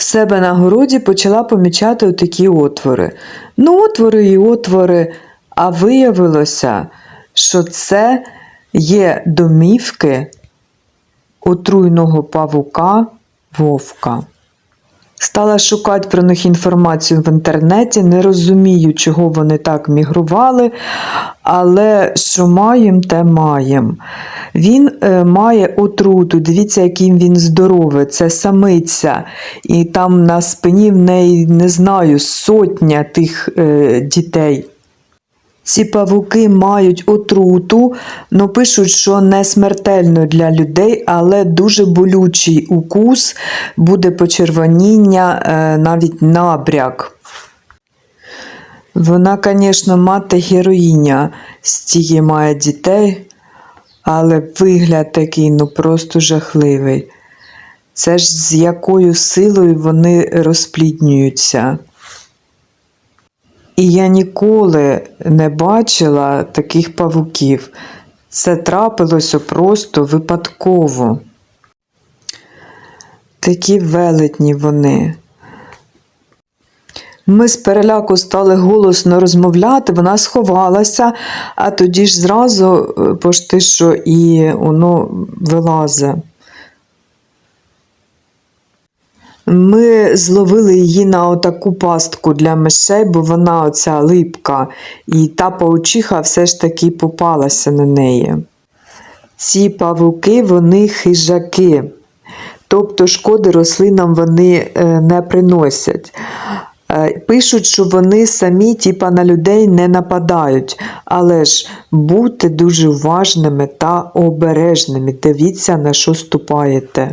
в себе на городі почала помічати отакі отвори. Ну, отвори і отвори, а виявилося, що це є домівки отруйного павука вовка. Стала шукати про них інформацію в інтернеті, не розумію, чого вони так мігрували, але що маєм, те маєм. Він е, має отруту, дивіться, яким він здоровий, це самиця. І там на спині в неї, не знаю, сотня тих е, дітей. Ці павуки мають отруту, но пишуть, що не смертельно для людей, але дуже болючий укус, буде почервоніння, е, навіть набряк. Вона, звісно, мати героїня, стільки має дітей, але вигляд такий ну просто жахливий. Це ж з якою силою вони розпліднюються. І я ніколи не бачила таких павуків. Це трапилося просто випадково. Такі велетні вони. Ми з переляку стали голосно розмовляти, вона сховалася, а тоді ж зразу е, пошти, що і воно вилазе. Ми зловили її на отаку пастку для мишей, бо вона оця липка, і та паучиха все ж таки попалася на неї. Ці павуки, вони хижаки, тобто шкоди рослинам вони е, не приносять. Е, Пишуть, що вони самі типа, на людей не нападають, але ж будьте дуже уважними та обережними. Дивіться, на що ступаєте.